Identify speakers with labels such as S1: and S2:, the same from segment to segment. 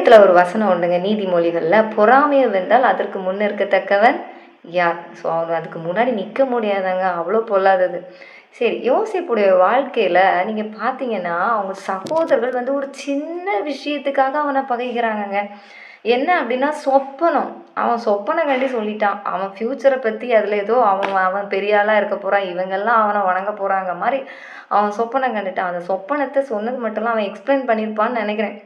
S1: இதில் ஒரு வசனம் உண்டுங்க நீதிமொழிகளில். பொறாமையை வென்றால் அதற்கு முன்ன இருக்கத்தக்கவன் யார்? ஸோ அவங்க அதுக்கு முன்னாடி நிற்க முடியாதாங்க அவ்வளோ பொல்லாதது. சரி யோசிப்புடைய வாழ்க்கையில் நீங்கள் பார்த்தீங்கன்னா அவங்க சகோதரர்கள் வந்து ஒரு சின்ன விஷயத்துக்காக அவனை பகைக்கிறாங்கங்க. என்ன அப்படின்னா சொப்பனம். அவன் சொப்பனை கண்டி சொல்லிட்டான். அவன் ஃப்யூச்சரை பற்றி அதில் ஏதோ அவன் அவன் பெரிய ஆளாக இருக்க போகிறான் இவங்கெல்லாம் அவனை வணங்க போகிறாங்க மாதிரி அவன் சொப்பனை கண்டுட்டான். அந்த சொப்பனத்தை சொன்னது மட்டும்லாம் அவன் எக்ஸ்பிளைன் பண்ணியிருப்பான்னு நினைக்கிறேன்.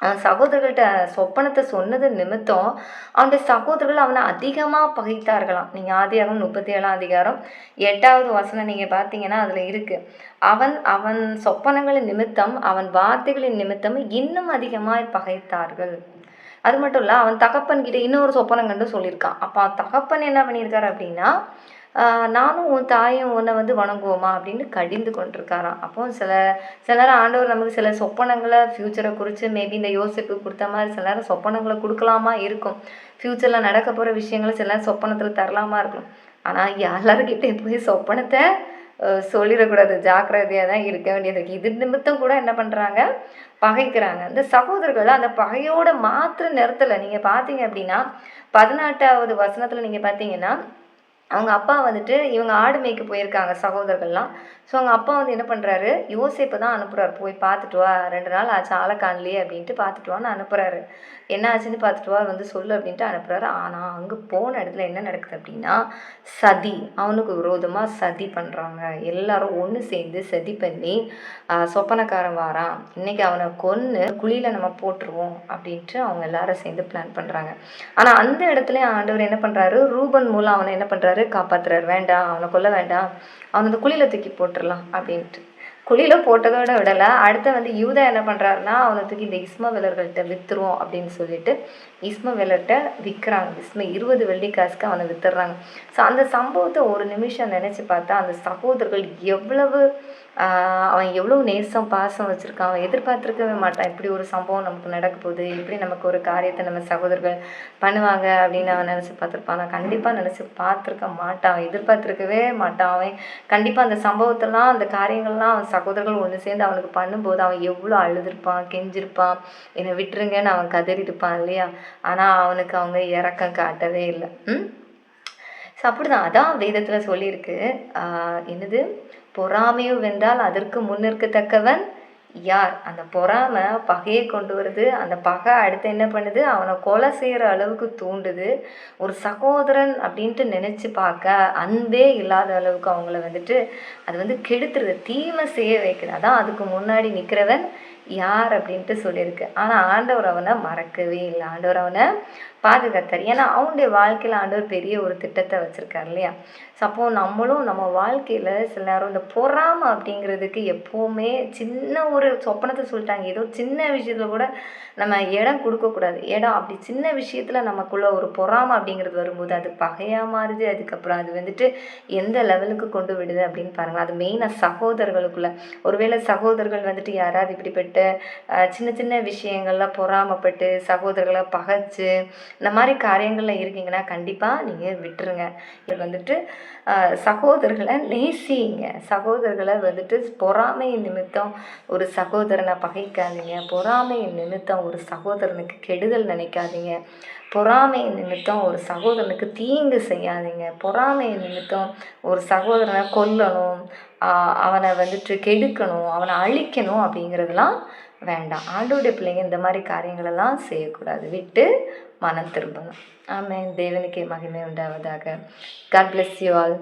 S1: அவன் சகோதரர்கள்ட்ட சொப்பனத்தை சொன்னது நிமித்தம் அவனுடைய சகோதரர்கள் அவனை அதிகமாக பகைத்தார்களாம். நீங்கள் ஆதியாகம் முப்பத்தி ஏழாம் அதிகாரம் எட்டாவது வசனம் நீங்கள் பார்த்தீங்கன்னா அதில் இருக்குது அவன் அவன் சொப்பனங்களின் நிமித்தம் அவன் வார்த்தைகளின் நிமித்தம் இன்னும் அதிகமாக பகைத்தார்கள். அது மட்டும் இல்லை அவன் தகப்பன்கிட்ட இன்னொரு சொப்பனம் கண்டு சொல்லியிருக்கான். அப்போ தகப்பன் என்ன பண்ணியிருக்காரு அப்படின்னா நானும் உன் தாயும் உன்னை வந்து வணங்குவோமா அப்படின்னு கடிந்து கொண்டிருக்காராம். அப்போ சில சில நேரம் ஆண்டவர் நமக்கு சில சொப்பனங்களை ஃப்யூச்சரை குறித்து மேபி இந்த யோசிப்பு கொடுத்த மாதிரி சில நேரம் சொப்பனங்களை கொடுக்கலாமா இருக்கும். ஃப்யூச்சரில் நடக்க போகிற விஷயங்களை சில நேரம் சொப்பனத்தில் தரலாமா இருக்கும். ஆனால் எல்லாருக்கிட்டே போய் சொப்பனத்தை சொல்லிடக்கூடாது. ஜாக்கிரதையாக தான் இருக்க வேண்டியது இருக்குது இது நிமித்தம் கூட என்ன பண்ணுறாங்க பகைக்கிறாங்க. இந்த சகோதரர்கள் அந்த பகையோட மாத்திர நிறத்தில். நீங்கள் பார்த்தீங்க அப்படின்னா பதினெட்டாவது வசனத்தில் நீங்கள் பார்த்தீங்கன்னா அவங்க அப்பா வந்துட்டு இவங்க ஆடு மேய்க்க போயிருக்காங்க சகோதரர்கள்லாம். ஸோ அவங்க அப்பா வந்து என்ன பண்ணுறாரு யோசிப்பை தான் அனுப்புகிறாரு போய் பார்த்துட்டு வா. ரெண்டு நாள் ஆச்சு. ஆளை காணலையே அப்படின்ட்டு பார்த்துட்டு வான்னு அனுப்புகிறாரு என்ன ஆச்சுன்னு பார்த்துட்டு வா. வந்து சொல்லு அப்படின்ட்டு அனுப்புகிறாரு ஆனால் அங்கே போன இடத்துல என்ன நடக்குது அப்படின்னா சதி. அவனுக்கு விரோதமாக சதி பண்ணுறாங்க எல்லாரும் ஒன்று சேர்ந்து சதி பண்ணி சொப்பனக்காரன் வாரான். இன்னைக்கு அவனை கொன்று குழியில் நம்ம போட்டுருவோம் அப்படின்ட்டு அவங்க எல்லாரும் சேர்ந்து பிளான் பண்ணுறாங்க ஆனால் அந்த இடத்துல ஆண்டவர் என்ன பண்ணுறாரு ரூபன் மூலம் அவனை என்ன பண்ணுறாரு காப்பாற்றுறாரு வேண்டாம் அவனை கொல்ல வேண்டாம் அவனை அந்த குழியில் தூக்கி போட்டுடலாம் அப்படின்ட்டு. குழியில் போட்டதோட விடலை அடுத்த வந்து யூதா என்ன பண்ணுறாருன்னா அவனை தூக்கி இந்த இஸ்மவேலர்கள்ட்ட விற்றுருவோம் அப்படின்னு சொல்லிட்டு இஸ்மவேலர்கிட்ட விற்கிறாங்க இஸ்ம இருபது வெள்ளி காசுக்கு அவனை விற்றுறாங்க ஸோ அந்த சம்பவத்தை ஒரு நிமிஷம் நினச்சி பார்த்தா அந்த சகோதரர்கள் எவ்வளவு அவன் எவ்வளோ நேசம் பாசம் வச்சுருக்கான். அவன் எதிர்பார்த்துருக்கவே மாட்டான். இப்படி ஒரு சம்பவம் நமக்கு நடக்க போகுது. இப்படி நமக்கு ஒரு காரியத்தை நம்ம சகோதரர்கள் பண்ணுவாங்க அப்படின்னு அவன் நினச்சி பார்த்துருப்பான். நான் கண்டிப்பாக நினச்சி பார்த்துருக்க மாட்டான். அவன் எதிர்பார்த்துருக்கவே மாட்டான். அவன் கண்டிப்பாக அந்த சம்பவத்தெல்லாம் அந்த காரியங்கள்லாம் அவன் சகோதரர்கள் ஒன்று சேர்ந்து அவனுக்கு பண்ணும்போது அவன் எவ்வளோ அழுதுருப்பான் கெஞ்சிருப்பான். என்னை விட்டுருங்கன்னு அவன் கதறிருப்பான் இல்லையா? ஆனால் அவனுக்கு அவங்க இறக்கம் காட்டவே இல்லை. ம்? அப்படி தான் அதான் வேதத்தில் சொல்லியிருக்கு. என்னது? பொறாமையும் வென்றால் அதற்கு முன்னிற்கத்தக்கவன் யார்? அந்த பொறாமை பகையை கொண்டு வருது. அந்த பகை அடுத்து என்ன பண்ணுது? அவனை கொலை செய்கிற அளவுக்கு தூண்டுது. ஒரு சகோதரன் அப்படின்ட்டு நினச்சி பார்க்க அன்பே இல்லாத அளவுக்கு அவங்கள வந்துட்டு அது வந்து கெடுத்துருது. தீமை செய்ய வைக்குது. அதான் அதுக்கு முன்னாடி நிற்கிறவன் யார் அப்படின்ட்டு சொல்லியிருக்கு. ஆனால் ஆண்டவர் அவனை மறக்கவே இல்லை. ஆண்டவர் அவனை பாதுகாத்தார். ஏன்னா அவனுடைய வாழ்க்கையில் ஆண்டவர் பெரிய ஒரு திட்டத்தை வச்சுருக்கார் இல்லையா? ஸோ அப்போ நம்மளும் நம்ம வாழ்க்கையில் சில நேரம் இந்த பொறாமை அப்படிங்கிறதுக்கு எப்போவுமே சின்ன ஒரு சொப்பனத்தை சொல்லிட்டாங்க. ஏதோ சின்ன விஷயத்தில் கூட நம்ம இடம் கொடுக்கக்கூடாது இடம் அப்படி சின்ன விஷயத்தில் நமக்குள்ள ஒரு பொறாமை அப்படிங்கிறது வரும்போது அது பகையாக மாறுது. அதுக்கப்புறம் அது வந்துட்டு எந்த லெவலுக்கு கொண்டு விடுது அப்படின்னு பாருங்கள் அது மெயினாக சகோதரர்களுக்குள்ள. ஒருவேளை சகோதரர்கள் வந்துட்டு யாராவது இப்படிப்பட்ட சின்ன சின்ன விஷயங்கள்லாம் பொறாமப்பட்டு சகோதரர்களை பகைச்சு இந்த மாதிரி காரியங்களில் இருக்கீங்கன்னா கண்டிப்பாக நீங்கள் விட்டுருங்க. இது வந்துட்டு சகோதரர்களை நேசிங்க. சகோதரர்களை வந்துட்டு பொறாமை நிமித்தம் ஒரு சகோதரனை பகைக்காதீங்க. பொறாமை நிமித்தம் ஒரு சகோதரனுக்கு கெடுதல் நினைக்காதீங்க. பொறாமை நிமித்தம் ஒரு சகோதரனுக்கு தீங்கு செய்யாதீங்க. பொறாமை நிமித்தம் ஒரு சகோதரனை கொல்லணும். அவனை வந்துட்டு கெடுக்கணும் அவனை அழிக்கணும் அப்படிங்கிறதுலாம் வேண்டாம். ஆண்டோடைய பிள்ளைங்க இந்த மாதிரி காரியங்களெல்லாம் செய்யக்கூடாது. விட்டு மனம் திரும்பணும். ஆமாம் தேவனுக்கே மகிமை உண்டாவதாக. God bless you all